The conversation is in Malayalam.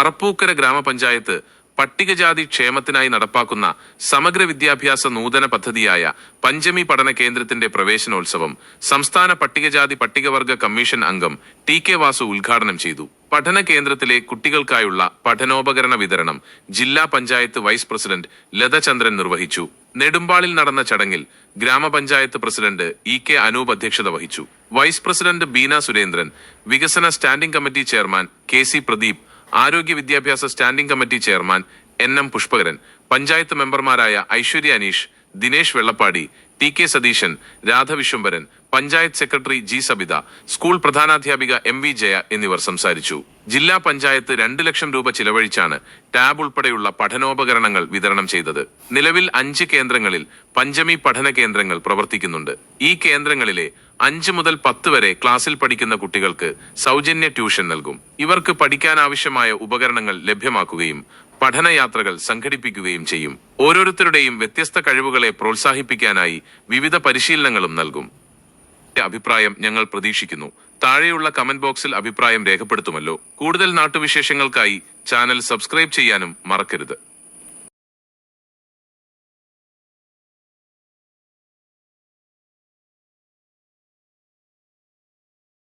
പറപ്പൂക്കര ഗ്രാമപഞ്ചായത്ത് പട്ടികജാതി ക്ഷേമത്തിനായി നടപ്പാക്കുന്ന സമഗ്ര വിദ്യാഭ്യാസ നൂതന പദ്ധതിയായ പഞ്ചമി പഠന കേന്ദ്രത്തിന്റെ പ്രവേശനോത്സവം സംസ്ഥാന പട്ടികജാതി പട്ടികവർഗ കമ്മീഷൻ അംഗം ടി കെ വാസു ഉദ്ഘാടനം ചെയ്തു. പഠന കേന്ദ്രത്തിലെ കുട്ടികൾക്കായുള്ള പഠനോപകരണ വിതരണം ജില്ലാ പഞ്ചായത്ത് വൈസ് പ്രസിഡന്റ് ലതചന്ദ്രൻ നിർവഹിച്ചു. നെടുമ്പാളിൽ നടന്ന ചടങ്ങിൽ ഗ്രാമപഞ്ചായത്ത് പ്രസിഡന്റ് ഇ കെ അനൂപ് അധ്യക്ഷത വഹിച്ചു. വൈസ് പ്രസിഡന്റ് ബീന സുരേന്ദ്രൻ വികസന standing committee chairman K C Pradeep ആരോഗ്യ വിദ്യാഭ്യാസ standing committee chairman N M Pushpakaran panchayat മെമ്പർമാരായ Aishwarya Aneesh Dinesh Vellappadi T K Satheesan Radhaviswambharan panchayat secretary G Sabitha school പ്രധാനാധ്യാപിക M V Jaya എന്നിവർ സംസാരിച്ചു. ജില്ലാ പഞ്ചായത്ത് രണ്ട് ലക്ഷം രൂപ ചിലവഴിച്ചാണ് ടാബ് ഉൾപ്പെടെയുള്ള പഠനോപകരണങ്ങൾ വിതരണം ചെയ്തത്. നിലവിൽ അഞ്ച് കേന്ദ്രങ്ങളിൽ പഞ്ചമി പഠന കേന്ദ്രങ്ങൾ പ്രവർത്തിക്കുന്നുണ്ട്. ഈ കേന്ദ്രങ്ങളിലെ അഞ്ച് മുതൽ പത്ത് വരെ ക്ലാസ്സിൽ പഠിക്കുന്ന കുട്ടികൾക്ക് സൗജന്യ ട്യൂഷൻ നൽകും. ഇവർക്ക് പഠിക്കാൻ ആവശ്യമായ ഉപകരണങ്ങൾ ലഭ്യമാക്കുകയും പഠനയാത്രകൾ സംഘടിപ്പിക്കുകയും ചെയ്യും. ഓരോരുത്തരുടെയും വ്യത്യസ്ത കഴിവുകളെ പ്രോത്സാഹിപ്പിക്കാനായി വിവിധ പരിശീലനങ്ങളും നൽകും. അഭിപ്രായം ഞങ്ങൾ പ്രതീക്ഷിക്കുന്നു. താഴെയുള്ള കമന്റ് ബോക്സിൽ അഭിപ്രായം രേഖപ്പെടുത്തുമല്ലോ. കൂടുതൽ നാട്ടുവിശേഷങ്ങൾക്കായി ചാനൽ സബ്സ്ക്രൈബ് ചെയ്യാനും മറക്കരുത്.